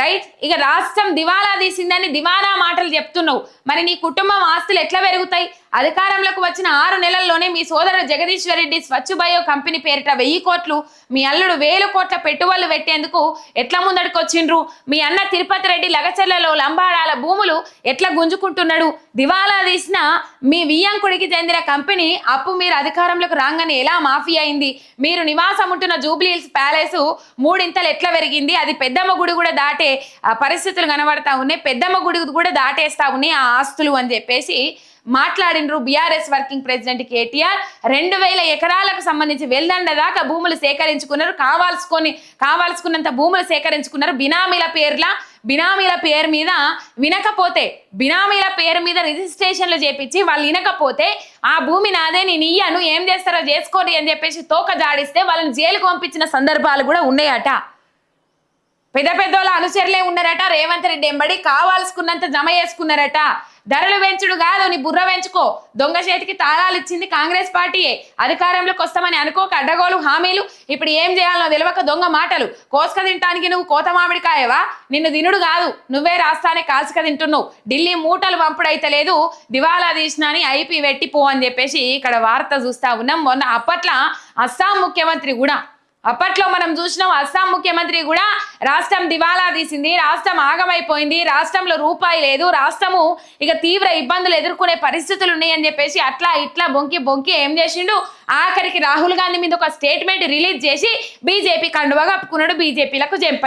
Right ఇక రాష్ట్రం దివాలా తీసిందని దివానా మాటలు చెప్తున్నావు. మరి నీ కుటుంబం ఆస్తులు ఎట్లా పెరుగుతాయి? అధికారంలోకి వచ్చిన ఆరు నెలల్లోనే మీ సోదరుడు జగదీశ్వర్ రెడ్డి స్వచ్ఛ బయో కంపెనీ పేరిట వెయ్యి కోట్లు మీ అల్లుడు వేలు కోట్ల పెట్టుబడులు పెట్టేందుకు ఎట్లా ముందడుకొచ్చిండ్రు మీ అన్న తిరుపతి రెడ్డి లగచర్లలో లంబాడాల భూములు ఎట్లా గుంజుకుంటున్నాడు? దివాలా తీసిన మీ వియ్యంకుడికి చెందిన కంపెనీ అప్పు మీరు అధికారంలోకి రాగానే ఎలా మాఫీ అయింది? మీరు నివాసం ఉంటున్న జూబ్లీ హిల్స్ ప్యాలెస్ మూడింతలు ఎట్లా పెరిగింది? అది పెద్దమ్మ గుడి కూడా దాటే ఆ పరిస్థితులు కనబడతా ఉన్నాయి. పెద్దమ్మ గుడి కూడా దాటేస్తా ఉన్నాయి ఆ ఆస్తులు అని చెప్పేసి మాట్లాడినరు బీఆర్ఎస్ వర్కింగ్ ప్రెసిడెంట్ కేటీఆర్. రెండు వేల ఎకరాలకు సంబంధించి వెల్దండ దాకా భూములు సేకరించుకున్నారు. కావాల్సుకొని కావాల్సుకున్నంత భూములు సేకరించుకున్నారు బినామీల పేర్ల బినామీల పేరు మీద వినకపోతే బినామీల పేరు మీద రిజిస్ట్రేషన్లు చేపించి వాళ్ళు వినకపోతే ఆ భూమి నాదే నేను ఇయ్యను ఏం చేస్తారో చేసుకోండి అని చెప్పేసి తోక జాడిస్తే వాళ్ళని జైలుకు పంపించిన సందర్భాలు కూడా ఉన్నాయట. పెద్ద పెద్దోళ్ళ అనుచరులే ఉన్నారట. రేవంత్ రెడ్డి ఎంబడి కావాల్సుకున్నంత జమ చేసుకున్నారట. ధరలు పెంచుడు కాదు నీ బుర్ర పెంచుకో. దొంగ చేతికి తాళాలు ఇచ్చింది కాంగ్రెస్ పార్టీయే. అధికారంలోకి వస్తామని అనుకోక అడ్డగోలు హామీలు. ఇప్పుడు ఏం చేయాలో తెలియక దొంగ మాటలు. కోసుక తినటానికి నువ్వు కోత మామిడికాయవా? నిన్ను తినుడు కాదు. నువ్వే రాస్తానే కాల్చుక తింటున్నావు. ఢిల్లీ మూటలు పంపుడైతే లేదు. దివాలా తీసినాని ఐపీ పెట్టి పో అని చెప్పేసి ఇక్కడ వార్త చూస్తా ఉన్నాం. మొన్న అప్పట్లో అస్సాం ముఖ్యమంత్రి కూడా అప్పట్లో మనం చూసినాం అస్సాం ముఖ్యమంత్రి కూడా రాష్ట్రం దివాలా తీసింది రాష్ట్రం ఆగమైపోయింది రాష్ట్రంలో రూపాయి లేదు రాష్ట్రము ఇక తీవ్ర ఇబ్బందులు ఎదుర్కొనే పరిస్థితులు ఉన్నాయని చెప్పేసి అట్లా ఇట్లా బొంకి బొంకి ఏం చేసిండు? ఆఖరికి రాహుల్ గాంధీ మీద ఒక స్టేట్మెంట్ రిలీజ్ చేసి బీజేపీ కండువా కప్పుకున్నాడు బీజేపీలకు జంప్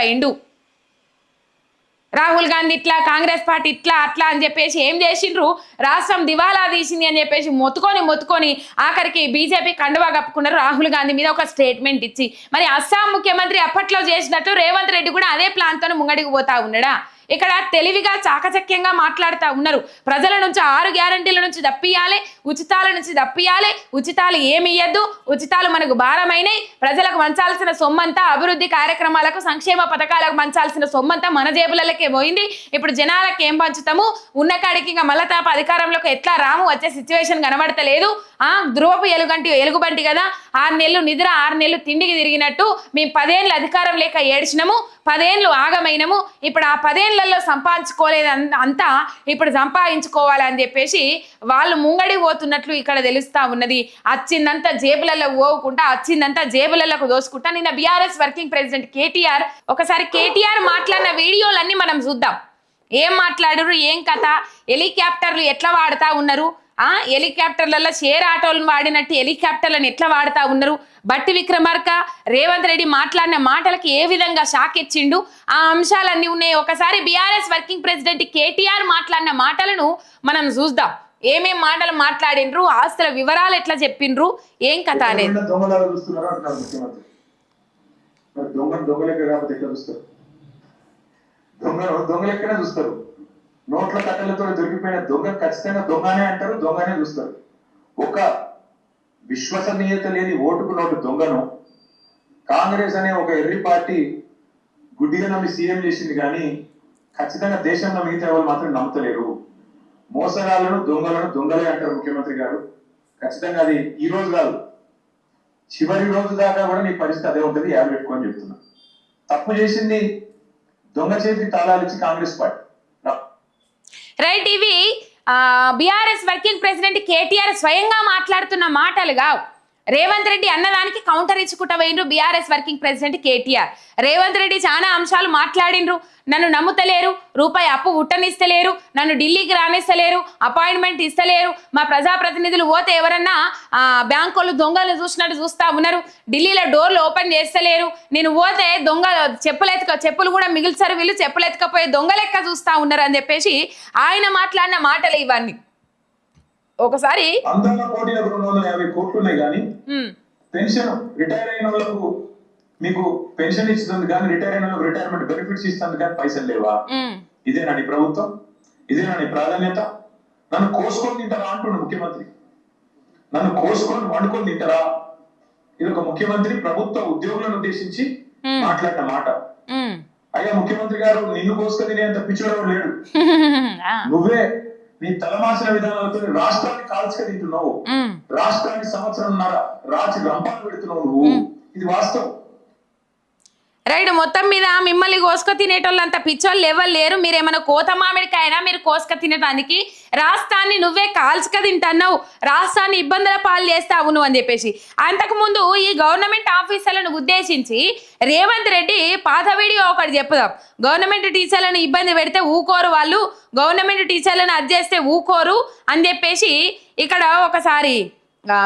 రాహుల్ గాంధీ ఇట్లా కాంగ్రెస్ పార్టీ ఇట్లా అట్లా అని చెప్పేసి ఏం చేసిండ్రు? రాష్ట్రం దివాలా తీసింది అని చెప్పేసి మొత్తుకొని మొత్తుకొని ఆఖరికి బీజేపీ కండువా కప్పుకున్నారు రాహుల్ గాంధీ మీద ఒక స్టేట్మెంట్ ఇచ్చి. మరి అస్సాం ముఖ్యమంత్రి అప్పట్లో చేసినట్టు రేవంత్ రెడ్డి కూడా అదే ప్లాన్తో ముంగడికి పోతా ఉన్నాడా? ఇక్కడ తెలివిగా చాకచక్యంగా మాట్లాడుతూ ఉన్నారు. ప్రజల నుంచి ఆరు గ్యారంటీల నుంచి దప్పియాలి ఉచితాల నుంచి దప్పియాలి ఉచితాలు ఏమి ఇయ్యద్దు ఉచితాలు మనకు భారమైనవి ప్రజలకు మంచాల్సిన సొమ్మంతా అభివృద్ధి కార్యక్రమాలకు సంక్షేమ పథకాలకు మంచాల్సిన సొమ్మంతా మన జేబులకే పోయింది. ఇప్పుడు జనాలకు ఏం పంచుతాము? ఉన్న కాడికి ఇంకా మళ్ళా తాప అధికారంలోకి ఎట్లా రాము? వచ్చే సిచ్యువేషన్ కనబడతలేదు. ఆ ధ్రువపు ఎలుగంటి ఎలుగుబంటి కదా? ఆరు నెలలు నిద్ర ఆరు నెలలు తిండికి తిరిగినట్టు. మేము పదేళ్ళు అధికారం లేక ఏడ్చినము. పదేళ్ళు ఆగమైనము. ఇప్పుడు ఆ పదేళ్ళలో సంపాదించుకోలేదు అంతా ఇప్పుడు సంపాదించుకోవాలని చెప్పేసి వాళ్ళు ముంగడి పోతున్నట్లు ఇక్కడ తెలుస్తా ఉన్నది. వచ్చిందంతా జేబులలో పోకుండా వచ్చిందంతా జేబులలోకి దోసుకుంటా నిన్న బీఆర్ఎస్ వర్కింగ్ ప్రెసిడెంట్ కేటీఆర్ ఒకసారి కేటీఆర్ మాట్లాడిన వీడియోలన్నీ మనం చూద్దాం. ఏం మాట్లాడరు ఏం కథ హెలికాప్టర్లు ఎట్లా వాడుతా ఉన్నారు? ఆ హెలికాప్టర్లలో షేర్ ఆటోలను వాడినట్టు హెలికాప్టర్లను ఎట్లా వాడుతా ఉన్నారు? బట్టి విక్రమార్క రేవంత్ రెడ్డి మాట్లాడిన మాటలకి ఏ విధంగా షాక్ ఇచ్చిండు? ఆ అంశాలన్నీ ఉన్నాయి. ఒకసారి బీఆర్ఎస్ వర్కింగ్ ప్రెసిడెంట్ కేటీఆర్ మాట్లాడిన మాటలను మనం చూద్దాం. ఏమేం మాటలు మాట్లాడిండ్రు ఆస్తుల వివరాలు ఎట్లా చెప్పిండ్రు? ఏం కథ అనేది? ఎవరైనా దొంగలాగా చూస్తున్నారు అంటున్నారు ముఖ్యమంత్రి. మరి దొంగ దొంగలెక్క కాకపోతే ఎట్లా చూస్తారు? దొంగ దొంగలెక్కనే చూస్తారు. నోట్ల కట్టలతో దొరికిపోయిన దొంగ ఖచ్చితంగా దొంగనే అంటారు దొంగనే చూస్తారు. ఒక విశ్వసనీయత లేని ఓటుకు నోటు దొంగను కాంగ్రెస్ అనే ఒక ఎర్రి పార్టీ గుడ్డిగా నమ్మి సీఎం చేసింది కానీ ఖచ్చితంగా దేశంలో మిగతా వాళ్ళు మాత్రం నమ్ముతలేరు. మోసగాళ్ళను దొంగలను దొంగలే అంటారు ముఖ్యమంత్రి గారు. ఖచ్చితంగా అది ఈ రోజు కాదు. చివరి రోజు దాకా కూడా నీ పరిస్థితి అదే ఉంటుంది యాభై పెట్టుకొని చెప్తున్నా. తప్పు చేసింది దొంగ చేతికి తాళాలు ఇచ్చి కాంగ్రెస్ పార్టీ. రైట్ ఇవి బీఆర్ఎస్ వర్కింగ్ ప్రెసిడెంట్ కేటీఆర్ స్వయంగా మాట్లాడుతున్న మాటలు కావు రేవంత్ రెడ్డి అన్నదానికి కౌంటర్ ఇచ్చుకుంటా పోయిండ్రు BRS working president KTR. Revanth Reddy చాలా అంశాలు మాట్లాడిండ్రు. నన్ను నమ్ముతలేరు. రూపాయి అప్పు ఉట్టనిస్తలేరు. నన్ను ఢిల్లీకి రానిస్తలేరు. అపాయింట్మెంట్ ఇస్తలేరు. మా ప్రజాప్రతినిధులు పోతే ఎవరన్నా బ్యాంకు వాళ్ళు దొంగలు చూసినట్టు చూస్తా ఉన్నారు. ఢిల్లీలో డోర్లు ఓపెన్ చేస్తలేరు. నేను పోతే దొంగ చెప్పులు ఎత్తుక చెప్పులు కూడా మిగిల్చారు వీళ్ళు. చెప్పులు ఎత్తుకపోయే దొంగ లెక్క చూస్తా ఉన్నారు అని చెప్పేసి ఆయన మాట్లాడిన మాటలు ఇవన్నీ. ఒకసారి రెండు వందల యాభై కోట్లు ఉన్నాయి కానీ పెన్షన్ రిటైర్ అయిన వాళ్ళకు మీకు పెన్షన్ ఇస్తుంది కానీ రిటైర్ అయిన వాళ్ళకు రిటైర్మెంట్ బెనిఫిట్స్ ఇస్తుంది కానీ పైసలు లేవా? ఇదేనా నీ ప్రభుత్వం? ఇదేనా నీ ప్రాధాన్యత? నన్ను కోసుకొని తింటారా అంటుండు ముఖ్యమంత్రి. నన్ను కోసుకొని వండుకొని తింటారా? ఇది ఒక ముఖ్యమంత్రి ప్రభుత్వ ఉద్యోగులను ఉద్దేశించి. మాట్లాడిన మాట. అయ్యా ముఖ్యమంత్రి గారు నిన్ను కోసుకొని తినేంత పిచ్చోడు లేడు? నువ్వే నీ తలమాసిన విధానాలతో రాష్ట్రాన్ని ఉమ్, రాష్ట్రానికి సంవత్సరంన్నర రాచి రంపాలు పెడుతున్నావు నువ్వు. ఇది వాస్తవం. రైట్ మొత్తం మీద మిమ్మల్ని కోసుక తినేటోళ్ళంత పిచ్చోళ్ళు ఎవరు లేరు. మీరు ఏమైనా కోత మామిడికాయనా? మీరు కోసుక తినడానికి రాష్ట్రాన్ని నువ్వే కాల్చుక తింటున్నావు. రాష్ట్రాన్ని ఇబ్బందుల పాలు చేస్తావు నువ్వు అని చెప్పేసి. అంతకుముందు ఈ గవర్నమెంట్ ఆఫీసర్లను ఉద్దేశించి రేవంత్ రెడ్డి పాత వీడియో ఒకటి చెప్పుదాం. గవర్నమెంట్ టీచర్లను ఇబ్బంది పెడితే ఊకోరు వాళ్ళు. గవర్నమెంట్ టీచర్లను అది చేస్తే ఊకోరు అని చెప్పేసి ఇక్కడ ఒకసారి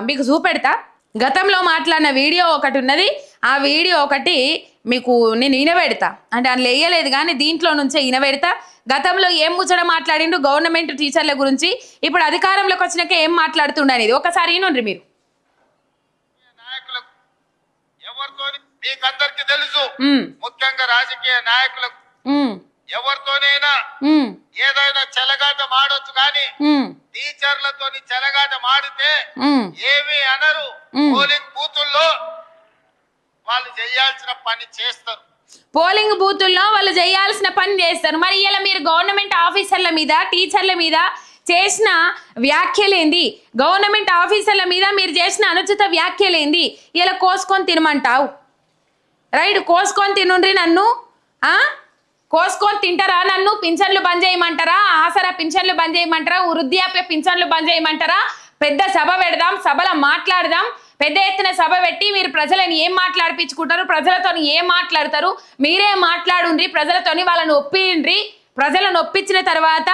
మీకు చూపెడతా. గతంలో మాట్లాడిన వీడియో ఒకటి ఉన్నది. ఆ వీడియో ఒకటి మీకు నేను ఇనబెడతా అంటే అందులో వేయలేదు కానీ దీంట్లో నుంచే ఇనబెడతా గతంలో ఏం ముచ్చట మాట్లాడిండు? గవర్నమెంట్ టీచర్ల గురించి. ఇప్పుడు అధికారంలోకి వచ్చినాక ఏం మాట్లాడుతుండ అనేది. ఒకసారి ఇనుండ్రి మీరు. మీకందరికి తెలుసు. ముఖ్యంగా రాజకీయ నాయకులకు. ఎవరితోనైనా ఏదైనా చెలగాట మాడొచ్చు కానీ ఉమ్, టీచర్లతోని చెలగాట మాడితే. ఏమీ అనరు. పోలింగ్ బూతుల్లో వాళ్ళు చేయాల్సిన పని చేస్తారు. పోలింగ్ బూతుల్లో వాళ్ళు చేయాల్సిన పని చేస్తారు. మరి ఇలా మీరు గవర్నమెంట్ ఆఫీసర్ల మీద టీచర్ల మీద చేసిన వ్యాఖ్యలేంది గవర్నమెంట్ ఆఫీసర్ల మీద మీరు చేసిన అనుచిత వ్యాఖ్యలేంది ఇలా కోసుకొని తినమంటావు. రైట్? కోసుకొని తినుండ్రి నన్ను? కోసుకొని తింటారా నన్ను? పింఛన్లు బంద్ చేయమంటారా? ఆసరా పింఛన్లు బంద్ చేయమంటారా? వృద్ధాప్య పింఛన్లు బంద్ చేయమంటారా? పెద్ద సభ పెడదాం సభలో మాట్లాడదాం పెద్ద ఎత్తున సభ పెట్టి మీరు ప్రజలను ఏం మాట్లాడిపించుకుంటారు? ప్రజలతో ఏం మాట్లాడతారు? మీరే మాట్లాడుండ్రి ప్రజలతోని వాళ్ళని ఒప్పిండ్రి. ప్రజలను ఒప్పించిన తర్వాత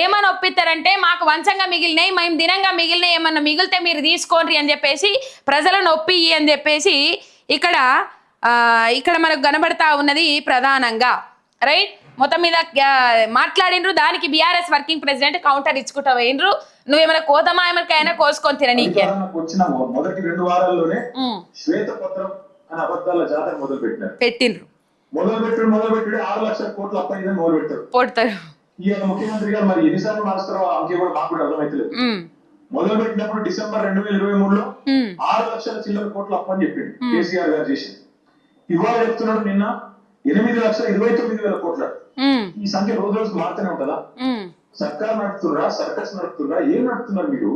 ఏమని ఒప్పిస్తారంటే మాకు వంచంగా మిగిలినాయి మేము దినంగా మిగిలినాయి ఏమన్నా మిగిలితే మీరు తీసుకోండి అని చెప్పేసి ప్రజలను ఒప్పి అని చెప్పేసి ఇక్కడ ఇక్కడ మనకు కనబడతా ఉన్నది ప్రధానంగా. రైట్? మొత్తం మీద మాట్లాడిండ్రు దానికి బీఆర్ఎస్ వర్కింగ్ ప్రెసిడెంట్ కౌంటర్ ఇచ్చుకుంటా పోయిండ్రు నువ్వేమైనా కోతమా ఏమైనా కోసుకొని తిననీకే అధికారంలోకి వచ్చిన మొదటి రెండు వారాల్లోనే శ్వేతపత్రం అనే అబద్ధాల జాతర మొదలు పెట్టినారు. పెట్టిండ్రు మొదలు పెట్టాడు మొదలు పెట్టాడు ఆరు లక్షల కోట్ల మొదలు పెట్టారు ఈయన ముఖ్యమంత్రి గారు మరి ఎన్నిసార్లు మారుస్తారో అంకే కూడా మాకు కూడా అర్థమైతలేదు మొదలు పెట్టినప్పుడు డిసెంబర్ రెండు వేల ఇరవై మూడులో ఆరు లక్షల చిల్లర కోట్ల అప్పు అని చెప్పిండు కేసీఆర్ గారు చేసింది. ఇవాళ చెప్తున్నాడు నిన్న ఎనిమిది లక్షల ఇరవై తొమ్మిది వేల కోట్ల. ఈ సంఖ్య రోజు రోజుకు మారుతూనే ఉంటుందా? సర్కార్ నడుపుతున్నారా సర్కస్ నడుపుతున్నారా ఏం నడుపుతున్నారు మీరు?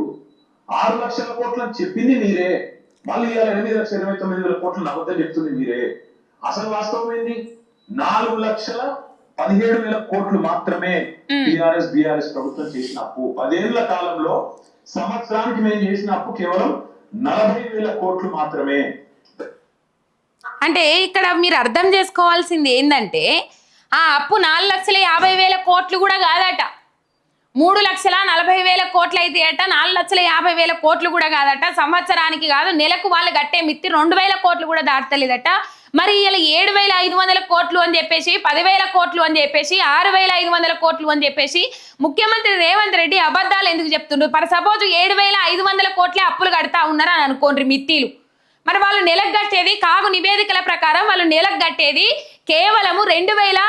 ఆరు లక్షల కోట్లు అని చెప్పింది మీరే. మళ్ళీ ఇవాళ ఎనిమిది లక్షల ఇరవై తొమ్మిది వేల కోట్లు అబద్ధం చెప్తుంది మీరే. అసలు వాస్తవం ఏంది? నాలుగు లక్షల పదిహేడు వేల కోట్లు మాత్రమే టిఆర్ఎస్ బిఆర్ఎస్ ప్రభుత్వం చేసిన అప్పు. పదేళ్ళ కాలంలో సంవత్సరానికి మేము చేసిన అప్పు కేవలం నలభై వేల కోట్లు మాత్రమే. అంటే ఇక్కడ మీరు అర్థం చేసుకోవాల్సింది ఏంటంటే ఆ అప్పు నాలుగు లక్షల యాభై వేల కోట్లు కూడా కాదట. మూడు లక్షల నలభై వేల కోట్లు అయితే అట నాలుగు లక్షల యాభై వేల కోట్లు కూడా కాదట. సంవత్సరానికి కాదు నెలకు వాళ్ళు కట్టే మిత్తి రెండు వేల కోట్లు కూడా దాటలేదట. మరి ఇలా ఏడు వేల ఐదు వందల కోట్లు అని చెప్పేసి పదివేల కోట్లు అని చెప్పేసి ఆరు వేల ఐదు వందల కోట్లు అని చెప్పేసి ముఖ్యమంత్రి రేవంత్ రెడ్డి అబద్ధాలు ఎందుకు చెప్తుండ్రు? పర్ సపోజ్ ఏడు వేల ఐదు వందల కోట్లే అప్పులు కడతా ఉన్నారు అని అనుకోండి మిత్తిలు. మరి వాళ్ళు నెలకు కట్టేది కాగు నివేదికల ప్రకారం వాళ్ళు నెలకు కట్టేది కేవలము రెండు వేల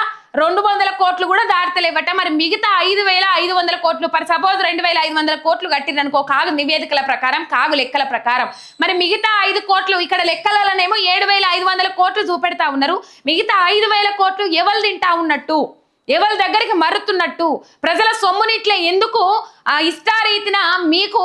రెండు వందల కోట్లు కూడా దాటలేవట. మరి మిగతా ఐదు వేల ఐదు వందల కోట్లు పర్ సపోజ్ రెండు వేల ఐదు వందల కోట్లు కట్టిరనుకో కాగు నివేదికల ప్రకారం కాగు లెక్కల ప్రకారం. మరి మిగతా ఐదు కోట్లు ఇక్కడ లెక్కలలోనేమో ఏడు వేల ఐదు వందల కోట్లు చూపెడతా ఉన్నారు. మిగతా ఐదు వేల కోట్లు ఎవరు తింటా ఉన్నట్టు? ఎవరి దగ్గరికి మరుతున్నట్టు? ప్రజల సొమ్ముని ఇట్లా ఎందుకు ఆ ఇష్టారీతిన మీకు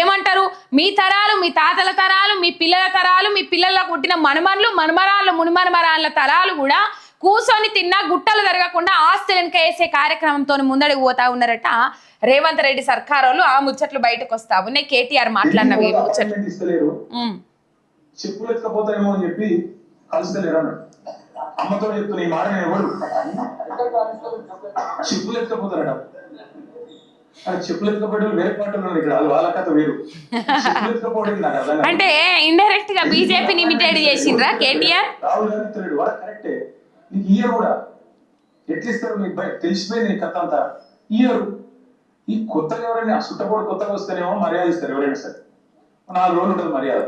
ఏమంటారు? మీ తరాలు మీ తాతల తరాలు మీ పిల్లల తరాలు మీ పిల్లలకు పుట్టిన మనుమన్లు మనుమరాళ్ళు మునిమనుమరాళ్ళ తరాలు కూడా కూర్చొని తిన్నా గుట్టలు జరగకుండా ఆస్తులను వేసే కార్యక్రమంతో ముందడికి పోతా ఉన్నారట రేవంత్ రెడ్డి సర్కారోళ్ళు. ఆ ముచ్చట్లు బయటకు వస్తా ఉన్నాయి. కేటీఆర్ మాట్లాడినవి ముచ్చట్లు. చెప్పులు ఎత్తుకపోతారేమో అని చెప్పి కలుస్తలేరు అన్నాడు. అమ్మతో చెప్తున్నా ఈ మాట నేను ఎవరు? చెప్పులు ఎత్తుకపోతారట చెప్పులు ఎత్తుకపోవడం వేరే పాటలు ఇక్కడ వాళ్ళు కథ వేరు. చెప్పులు ఎత్తుకపోవడం. అంటే ఇండైరెక్ట్గా బీజేపీని ఇమిటేట్ చేసిండ్రా కేటీఆర్? రాహుల్ గాంధీ వాడు కరెక్టే. నీకు ఇయర్ కూడా ఎట్లా ఇస్తారు నీకు బయట తెలిసిపోయింది నీ కథ అంతా. ఇయర్ ఈ కొత్తగా ఎవరైనా సుట్టపోడు కొత్తగా వస్తేనేమో మర్యాద ఇస్తారు ఎవరైనా సరే. నాలుగు రోజులు ఉంటుంది మర్యాద.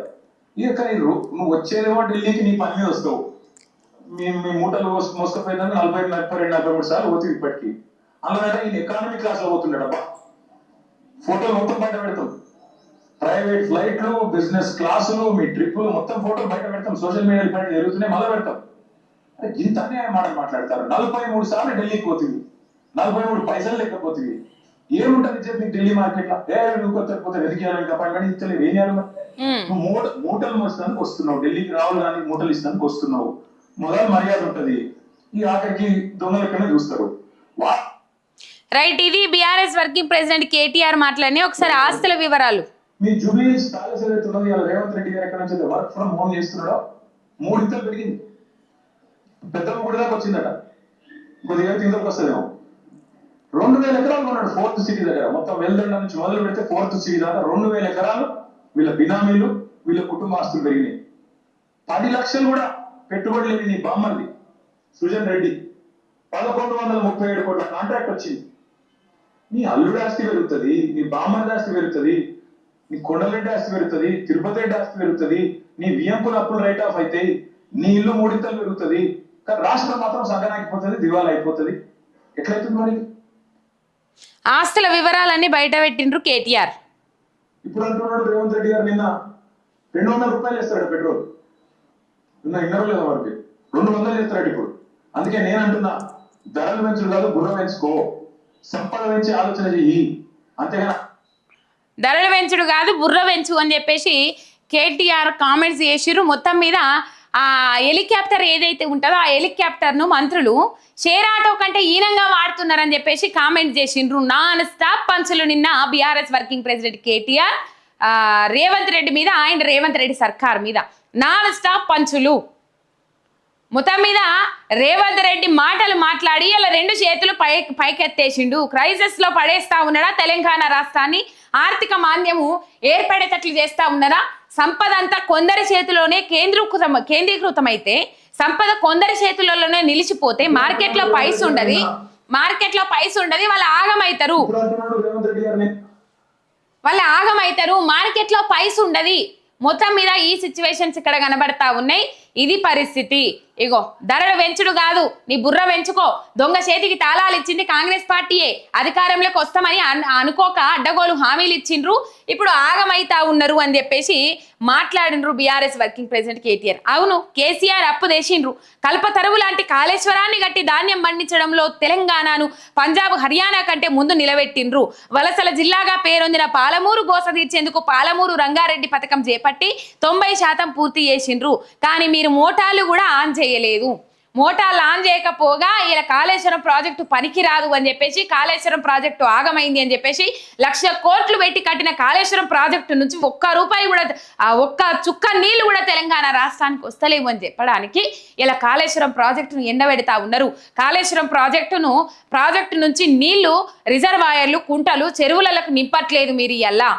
ఇక కానీ నువ్వు వచ్చేదేమో ఢిల్లీకి నీ పని మీద వస్తావు. మీ మీ మూటలు మోసు- మోసుకుపోయిందని నలభై నలభై రెండు నలభై మూడు సార్లు పోతుంది ఇప్పటికి. అలాగే ఈయన ఎకానమీ క్లాస్లో పోతున్నాడు అబ్బా. ఫోటోలు మొత్తం బయట పెడతాం. ప్రైవేట్ ఫ్లైట్లు బిజినెస్ క్లాసులు మీ ట్రిప్పులు మొత్తం ఫోటోలు బయట పెడతాం. సోషల్ మీడియా బయట జరుగుతున్నాయి మళ్ళీ పెడతాం. ఇంత అన్యాయం మాట మాట్లాడతారు. నలభై మూడు సార్లు ఢిల్లీకి పోతుంది. నలభై మూడు పైసలు లేకపోతుంది. ఏముంటది చెప్పి ఢిల్లీ మార్కెట్లో? ఏ నువ్వు కొత్త పోతే వెతికి ఇంకా అపాయింట్మెంట్ ఇస్తలేదు ఏం చేయాలి మూట మూటలు మోసడానికి వస్తున్నావు. ఢిల్లీకి రావాలి కానీ మూటలు ఇస్తానికి వస్తున్నావు. మొదలు మర్యాద ఉంటది. ఈ ఆఖరికి దొంగ లెక్కనే చూస్తారు. రైట్ ఇది బీఆర్ఎస్ వర్కింగ్ ప్రెసిడెంట్ కేటీఆర్ మాట్లాడి ఒకసారి ఆస్తుల వివరాలు. మీ జూబ్లీస్ ప్యాలెస్ ఏదైతే ఉన్నదో ఇలా రేవంత్ రెడ్డి గారు ఎక్కడ నుంచి వర్క్ ఫ్రమ్ హోమ్ చేస్తున్నాడో? మూడింతలు పెరిగింది. పెద్ద గుడి దాకా వచ్చిందట. కొద్దిగా కిందకు వస్తుందేమో. రెండు వేల ఎకరాలు కొన్నాడు ఫోర్త్ సిటీ దగ్గర. మొత్తం వెల్దండ నుంచి మొదలు పెడితే ఫోర్త్ సిటీ దాకా రెండు వేల ఎకరాలు వీళ్ళ బినామీలు వీళ్ళ కుటుంబ ఆస్తులు పెరిగినాయి. పది లక్షలు కూడా పెట్టుబడి లేని నీ బామ్మర్ది సుజన్ రెడ్డి. పదకొండు వందల ముప్పై ఏడు కోట్ల కాంట్రాక్ట్ వచ్చింది. నీ అల్లుడి ఆస్తి పెరుగుతుంది నీ బామ్మర్ది ఆస్తి పెరుగుతుంది నీ కొండలరెడ్డి ఆస్తి పెరుగుతుంది తిరుపతి రెడ్డి ఆస్తి పెరుగుతుంది నీ వియంకుల అప్పులు రైట్ ఆఫ్ అయితే నీ ఇల్లు మూడింతలు పెరుగుతుంది. కానీ రాష్ట్రం మాత్రం సగం అయిపోతుంది దివాళ అయిపోతుంది. ఎట్లయితుంది మరి? ఆస్తుల వివరాలన్నీ బయట పెట్టిండ్రు కేటీఆర్. ఇప్పుడు అంటున్నాడు రేవంత్ రెడ్డి గారు నిన్న. రెండు వందల రూపాయలు ఇస్తాడు పెట్రోల్. నిన్న ఇన్నర లేదా వారికి రెండు వందలు చేస్తున్నాడు ఇప్పుడు. అందుకే నేను అంటున్నా ధరలు పెంచుడు కాదు బుర్ర పెంచుకో. సంపద పెంచి ఆలోచన చెయ్యి అంతేగాని? ధరలు పెంచుడు కాదు బుర్ర పెంచు అని చెప్పేసి కేటీఆర్ కామెంట్స్ చేసిర్రు. మొత్తం మీద ఆ హెలికాప్టర్ ఏదైతే ఉంటుందో ఆ హెలికాప్టర్ను మంత్రులు షేర్ ఆటో కంటే ఈనంగా వాడుతున్నారని చెప్పేసి కామెంట్ చేసిండ్రు. నాన్ స్టాప్ పంచులు నిన్న BRS working president KTR. Revanth Reddy మీద ఆయన రేవంత్ రెడ్డి సర్కార్ మీద నాన్ స్టాప్ పంచులు. మొత్తం మీద రేవంత్ రెడ్డి మాటలు మాట్లాడి అలా రెండు చేతులు పై పైకెత్తేసిండు. క్రైసిస్లో పడేస్తా ఉన్నాడా తెలంగాణ రాష్ట్రాన్ని? ఆర్థిక మాంద్యము ఏర్పడేటట్లు చేస్తా ఉన్నారా? సంపద అంతా కొందరి చేతిలోనే కేంద్రీకృతం కేంద్రీకృతమైతే సంపద కొందరి చేతులలోనే నిలిచిపోతే మార్కెట్లో పైస ఉండదు మార్కెట్లో పైస ఉండదు వాళ్ళు ఆగమైతారు ఇప్పుడు అంటున్నాడు రేవంత్ రెడ్డి గారిని వాళ్ళు ఆగమైతారు. మార్కెట్లో పైస ఉండదు మొత్తం మీద ఈ సిచ్యువేషన్స్ ఇక్కడ కనబడతా ఉన్నాయి. ఇది పరిస్థితి. ఇగో ధరలు పెంచుడు కాదు. నీ బుర్ర పెంచుకో. దొంగ చేతికి తాళాలు ఇచ్చింది కాంగ్రెస్ పార్టీయే. అధికారంలోకి వస్తామని అనుకోక అడ్డగోలు హామీలు ఇచ్చిండ్రు. ఇప్పుడు ఆగమైతా ఉన్నారు అని చెప్పేసి మాట్లాడినరు బీఆర్ఎస్ వర్కింగ్ ప్రెసిడెంట్ కేటీఆర్. అవును కేసీఆర్ అప్పు దేశిండ్రు కల్పతరువు లాంటి కాళేశ్వరాన్ని గట్టి ధాన్యం పండించడంలో తెలంగాణను పంజాబ్ హర్యానా కంటే ముందు నిలబెట్టిండ్రు. వలసల జిల్లాగా పేరొందిన పాలమూరు గోస తీర్చేందుకు పాలమూరు రంగారెడ్డి పథకం చేపట్టి తొంభై శాతం పూర్తి చేసిండ్రు. కానీ మీరు మోటార్లు కూడా ఆన్ చేయలేదు. మోటార్లు ఆన్ చేయకపోగా ఇలా కాళేశ్వరం ప్రాజెక్టు పనికిరాదు అని చెప్పేసి కాళేశ్వరం ప్రాజెక్టు ఆగమైంది అని చెప్పేసి లక్ష కోట్లు పెట్టి కట్టిన కాళేశ్వరం ప్రాజెక్టు నుంచి ఒక్క రూపాయి కూడా ఒక్క చుక్క నీళ్ళు కూడా తెలంగాణ రాష్ట్రానికి వస్తలేవు అని చెప్పడానికి ఇలా కాళేశ్వరం ప్రాజెక్టును ఎండబెడతా ఉన్నారు. కాళేశ్వరం ప్రాజెక్టును ప్రాజెక్టు నుంచి నీళ్ళు రిజర్వాయర్లు కుంటలు చెరువులకు నింపట్లేదు మీరు ఇలా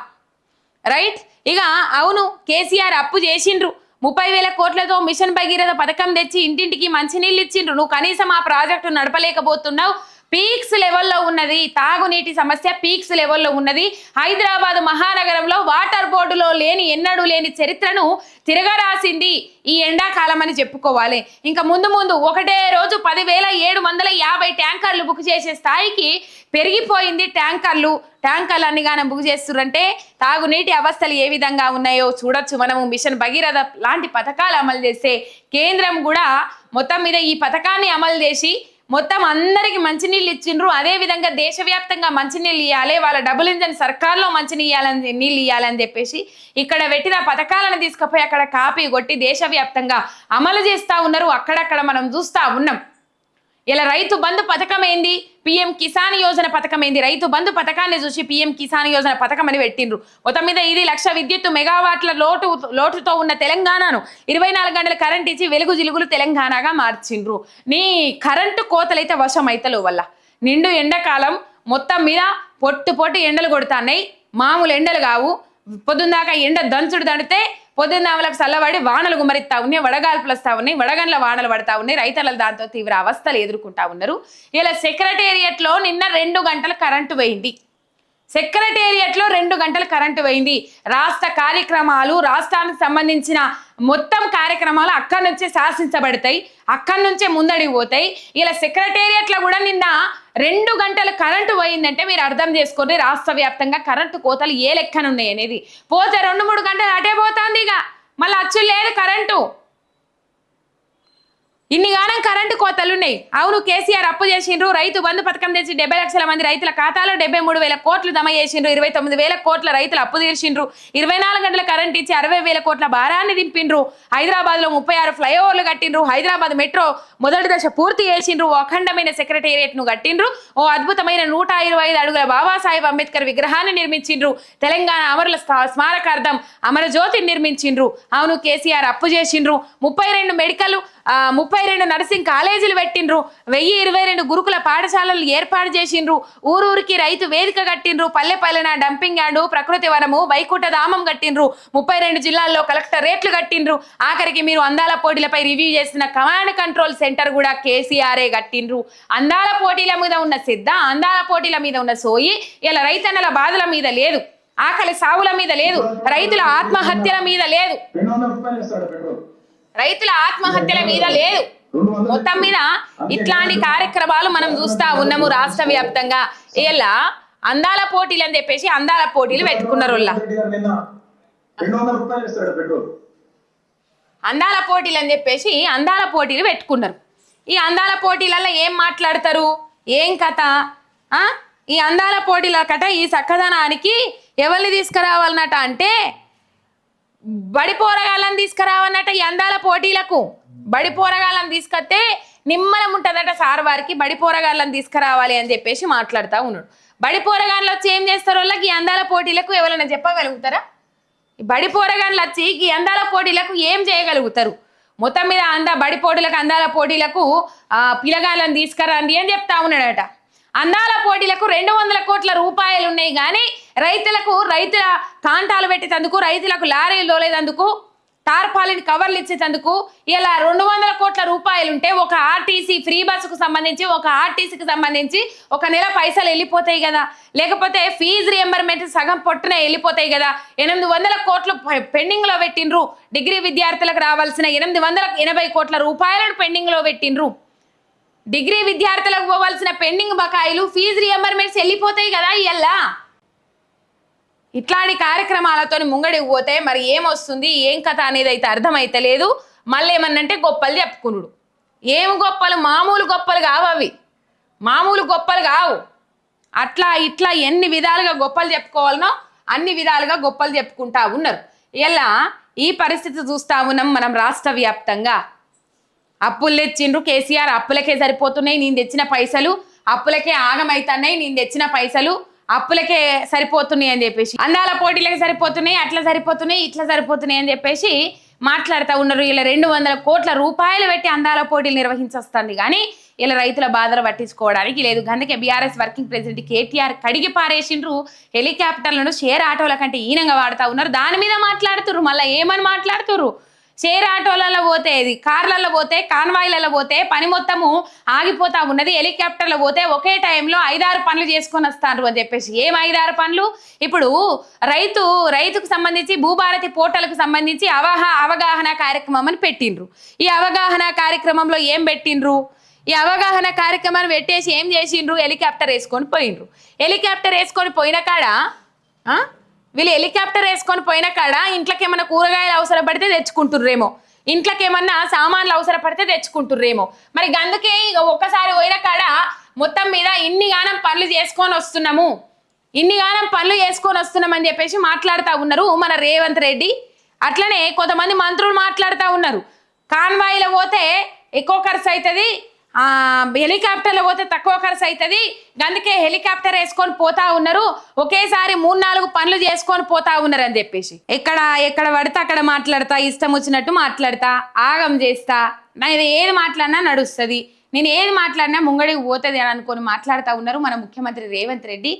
రైట్? ఇక అవును కేసీఆర్ అప్పు చేసిండ్రు. ముప్పై వేల కోట్లతో మిషన్ భగీరథ పథకం తెచ్చి ఇంటింటికి మంచినీళ్ళు ఇచ్చిండ్రు. నువ్వు కనీసం ఆ ప్రాజెక్టు నడపలేకపోతున్నావు. పీక్స్ లెవెల్లో ఉన్నది. తాగునీటి సమస్య పీక్స్ లెవెల్లో ఉన్నది. హైదరాబాద్ మహానగరంలో వాటర్ బోర్డులో లేని ఎన్నడూ లేని చరిత్రను తిరగరాసింది ఈ ఎండాకాలం అని చెప్పుకోవాలి. ఇంకా ముందు ముందు ఒకటే రోజు పదివేల ఏడు వందల యాభై ట్యాంకర్లు బుక్ చేసే స్థాయికి పెరిగిపోయింది ట్యాంకర్లు. ట్యాంకర్లు అన్ని గానం బుక్ చేస్తురంటే తాగునీటి అవస్థలు ఏ విధంగా ఉన్నాయో చూడొచ్చు మనము. మిషన్ భగీరథ లాంటి పథకాలు అమలు చేస్తే కేంద్రం కూడా మొత్తం మీద ఈ పథకాన్ని అమలు చేసి మొత్తం అందరికి మంచినీళ్ళు ఇచ్చిండ్రు. అదే విధంగా దేశవ్యాప్తంగా మంచినీళ్ళు ఇవ్వాలి వాళ్ళ డబుల్ ఇంజన్ సర్కార్లో మంచినీళ్ళు ఇవ్వాలని నీళ్ళు ఇవ్వాలని చెప్పేసి ఇక్కడ పెట్టిన పథకాలను తీసుకుపోయి అక్కడ కాపీ కొట్టి దేశవ్యాప్తంగా అమలు చేస్తా ఉన్నారు. అక్కడక్కడ మనం చూస్తా ఉన్నాం. ఇలా రైతు బంధు పథకం ఏంది పిఎం కిసాన్ యోజన పథకం ఏంది రైతు బంధు పథకాన్ని చూసి పిఎం కిసాన్ యోజన పథకం అని పెట్టిండ్రు. మొత్తం మీద ఇది లక్ష విద్యుత్ మెగావాట్ల లోటు లోటుతో ఉన్న తెలంగాణను ఇరవై నాలుగు గంటల కరెంట్ ఇచ్చి వెలుగు జిలుగులు తెలంగాణగా మార్చిండ్రు. నీ కరెంటు కోతలైతే వశం అవుతలు వల్ల నిండు ఎండాకాలం మొత్తం మీద పొట్టు పొట్టు ఎండలు కొడుతున్నాయి. మామూలు ఎండలు కావు. పొద్దున్నాక ఎండ దంచుడు దండితే పొద్దున్నామలకు చల్లబడి వానలు గుమరిస్తా ఉన్నాయి వడగాల్పులు వస్తా ఉన్నాయి వడగండ్ల వానలు పడతా ఉన్నాయి రైతులు దాంతో తీవ్ర అవస్థలు ఎదుర్కొంటా ఉన్నారు. ఇలా సెక్రటేరియట్లో నిన్న రెండు గంటల కరెంటు పోయింది. సెక్రటేరియట్లో రెండు గంటలు కరెంటు పోయింది. రాష్ట్ర కార్యక్రమాలు రాష్ట్రానికి సంబంధించిన మొత్తం కార్యక్రమాలు అక్కడి నుంచే శాసించబడతాయి. అక్కడి నుంచే ముందడి పోతాయి. ఇలా సెక్రటేరియట్లో కూడా నిన్న రెండు గంటలు కరెంటు పోయిందంటే మీరు అర్థం చేసుకోండి. రాష్ట్ర వ్యాప్తంగా కరెంటు కోతలు ఏ లెక్కనున్నాయి అనేది. పోతే రెండు మూడు గంటలు అటే పోతుంది ఇక. మళ్ళీ అచ్చు లేదు కరెంటు. ఇన్ని గానం కరెంటు కోతలు ఉన్నాయి అవును కేసీఆర్ అప్పు చేసిండ్రు రైతు బంధు పథకం తెచ్చి డెబ్బై లక్షల మంది రైతుల ఖాతాలో డెబ్బై మూడు వేల కోట్లు జమ చేసిండ్రు ఇరవై తొమ్మిది వేల కోట్ల రైతులు అప్పు తీర్చిండ్రు ఇరవై నాలుగు గంటల కరెంట్ ఇచ్చి అరవై వేల కోట్ల భారాన్ని దింపిండ్రు హైదరాబాద్లో ముప్పై ఆరు ఫ్లైఓవర్లు కట్టిండ్రు హైదరాబాద్ మెట్రో మొదటి దశ పూర్తి చేసిండ్రు ఓ అఖండమైన సెక్రటేరియట్ను కట్టిండ్రు ఓ అద్భుతమైన నూట ఇరవై ఐదు అడుగుల బాబాసాహెబ్ అంబేద్కర్ విగ్రహాన్ని నిర్మించిండ్రు తెలంగాణ అమరుల స్థా- స్మారకార్థం అమరజ్యోతిని నిర్మించిండ్రు. అవును కేసీఆర్ అప్పు చేసిండ్రు ముప్పై రెండు మెడికల్ ముప్పై రెండు నర్సింగ్ కాలేజీలు పెట్టిండ్రు. వెయ్యి ఇరవై రెండు గురుకుల పాఠశాలలు ఏర్పాటు చేసిండ్రు. ఊరూరికి రైతు వేదిక కట్టిండ్రు. పల్లె పల్లెన డంపింగ్ యార్డు ప్రకృతి వనము వైకుంఠ ధామం కట్టిండ్రు. ముప్పై రెండు జిల్లాల్లో కలెక్టర్ రేట్లు కట్టిండ్రు. ఆఖరికి మీరు అందాల పోటీలపై రివ్యూ చేసిన కమాండ్ కంట్రోల్ సెంటర్ కూడా కేసీఆర్ఏ కట్టిండ్రు. అందాల పోటీల మీద ఉన్న సిద్ధ అందాల పోటీల మీద ఉన్న సోయి ఇలా రైతన్నల బాధల మీద లేదు. ఆకలి సావుల మీద లేదు. రైతుల ఆత్మహత్యల మీద లేదు. రైతుల ఆత్మహత్యల మీద లేదు. మొత్తం మీద ఇట్లాంటి కార్యక్రమాలు మనం చూస్తా ఉన్నాము రాష్ట్ర వ్యాప్తంగా. ఇలా అందాల పోటీలు అని చెప్పేసి అందాల పోటీలు పెట్టుకున్నారు అందాల పోటీలు అని చెప్పేసి అందాల పోటీలు పెట్టుకున్నారు. ఈ అందాల పోటీలలో ఏం మాట్లాడతారు? ఏం కథ? ఆ? ఈ అందాల పోటీల కథ ఈ చక్కదనానికి ఎవరిని తీసుకురావాలన్నట అంటే బడి పోరగాళ్ళని తీసుకురావన్నట ఈ అందాల పోటీలకు బడి పోరగాళ్ళని తీసుకొస్తే నిమ్మలం ఉంటుందట సార్ వారికి బడి పోరగాళ్ళని తీసుకురావాలి అని చెప్పేసి మాట్లాడుతూ ఉన్నాడు. బడి పోరగాళ్ళు వచ్చి ఏం చేస్తారు వాళ్ళకి? అందాల పోటీలకు ఎవరైనా చెప్పగలుగుతారా? బడి పోరగాళ్ళు వచ్చి ఈ అందాల పోటీలకు ఏం చేయగలుగుతారు? మొత్తం మీద అంద బడి పోటీలకు అందాల పోటీలకు పిల్లగాళ్ళని తీసుకురండి అని చెప్తా ఉన్నాడట. అందాల పోటీలకు రెండు వందల కోట్ల రూపాయలు ఉన్నాయి కానీ రైతులకు రైతుల కాంటాలు పెట్టేటందుకు రైతులకు లారీలు లోలేదందుకు టార్పాలిన్ కవర్లు ఇచ్చేటందుకు ఇలా రెండు వందల కోట్ల రూపాయలు ఉంటే ఒక ఆర్టీసీ ఫ్రీ బస్సుకు సంబంధించి ఒక ఆర్టీసీకి సంబంధించి ఒక నెల పైసలు వెళ్ళిపోతాయి కదా. లేకపోతే ఫీజు రియంబర్మెంట్ సగం పొట్టున వెళ్ళిపోతాయి కదా. ఎనిమిది వందల కోట్లు పెండింగ్లో పెట్టినరు పెట్టిండ్రు. డిగ్రీ విద్యార్థులకు రావాల్సిన ఎనిమిది వందల ఎనభై కోట్ల రూపాయలను పెండింగ్లో పెట్టినరు పెట్టిండ్రు. డిగ్రీ విద్యార్థులకు పోవాల్సిన పెండింగ్ బకాయిలు ఫీజు రియంబర్మెంట్స్ వెళ్ళిపోతాయి కదా ఇయ్యల్లా? ఇట్లాంటి కార్యక్రమాలతో ముంగడికి పోతే మరి ఏమొస్తుంది? ఏం కథ అనేది అయితే అర్థమైతే లేదు. మళ్ళీ ఏమన్నంటే గొప్పలు చెప్పుకునుడు. ఏం గొప్పలు? మామూలు గొప్పలు కావు అవి. మామూలు గొప్పలు కావు. అట్లా ఇట్లా ఎన్ని విధాలుగా గొప్పలు చెప్పుకోవాలనో అన్ని విధాలుగా గొప్పలు చెప్పుకుంటా ఉన్నారు. ఇలా ఈ పరిస్థితి చూస్తా ఉన్నాం మనం రాష్ట్ర వ్యాప్తంగా. అప్పులు తెచ్చిండ్రు కేసీఆర్ అప్పులకే సరిపోతున్నాయి నేను తెచ్చిన పైసలు అప్పులకే ఆగమైతున్నాయి నేను తెచ్చిన పైసలు అప్పులకే సరిపోతున్నాయి అని చెప్పేసి. అందాల పోటీలకి సరిపోతున్నాయి అట్లా సరిపోతున్నాయి ఇట్లా సరిపోతున్నాయి అని చెప్పేసి మాట్లాడుతూ ఉన్నారు. ఇలా రెండు వందల కోట్ల రూపాయలు పెట్టి అందాల పోటీలు నిర్వహించొస్తుంది కానీ ఇలా రైతుల బాధలు పట్టించుకోవడానికి లేదు. అందుకే బీఆర్ఎస్ వర్కింగ్ ప్రెసిడెంట్ కేటీఆర్ కడిగి పారేసిండ్రు. హెలికాప్టర్లను షేర్ ఆటోల కంటే ఈనంగా వాడుతూ ఉన్నారు. దాని మీద మాట్లాడుతుర్రు మళ్ళీ ఏమని మాట్లాడుతుర్రు? షేర్ ఆటోలలో పోతే ఇది కార్లలో పోతే కాన్వాయ్లలో పోతే పని మొత్తము ఆగిపోతా ఉన్నది. హెలికాప్టర్లో పోతే ఒకే టైంలో ఐదారు పనులు చేసుకొని వస్తారు అని చెప్పేసి. ఏం ఐదారు పనులు? ఇప్పుడు రైతు రైతుకు సంబంధించి భూభారతి పోర్టల్కు సంబంధించి అవహ అవగాహన కార్యక్రమం అని పెట్టిండ్రు. ఈ అవగాహన కార్యక్రమంలో ఏం పెట్టిండ్రు? ఈ అవగాహన కార్యక్రమాన్ని పెట్టేసి ఏం చేసిండ్రు? హెలికాప్టర్ వేసుకొని పోయిండ్రు. హెలికాప్టర్ వేసుకొని పోయిన కాడ వీళ్ళు హెలికాప్టర్ వేసుకొని పోయిన కాడ ఇంట్లోకి ఏమైనా కూరగాయలు అవసరపడితే తెచ్చుకుంటుర్రేమో. ఇంట్లోకి ఏమన్నా సామాన్లు అవసరపడితే తెచ్చుకుంటుర్రేమో. మరి అందుకే ఇక ఒక్కసారి పోయిన కాడ మొత్తం మీద ఇన్ని గానం పనులు చేసుకొని వస్తున్నాము. ఇన్ని గానం పనులు చేసుకొని వస్తున్నామని చెప్పేసి మాట్లాడుతూ ఉన్నారు మన రేవంత్ రెడ్డి. అట్లనే కొంతమంది మంత్రులు మాట్లాడుతూ ఉన్నారు. కాన్వాయిలో పోతే ఎక్కువ ఖర్చు అవుతుంది హెలికాప్టర్లో పోతే తక్కువ ఖర్చు అవుతుంది. అందుకే హెలికాప్టర్ వేసుకొని పోతా ఉన్నారు. ఒకేసారి మూడు నాలుగు పనులు చేసుకొని పోతా ఉన్నారు అని చెప్పేసి. ఎక్కడ ఎక్కడ పడితే అక్కడ మాట్లాడతా ఇష్టం వచ్చినట్టు మాట్లాడతా ఆగం చేస్తా. నేను ఏది మాట్లాడినా నడుస్తుంది. నేను ఏది మాట్లాడినా ముంగడికి పోతుంది అని అనుకొని మాట్లాడుతూ ఉన్నారు మన ముఖ్యమంత్రి రేవంత్ రెడ్డి.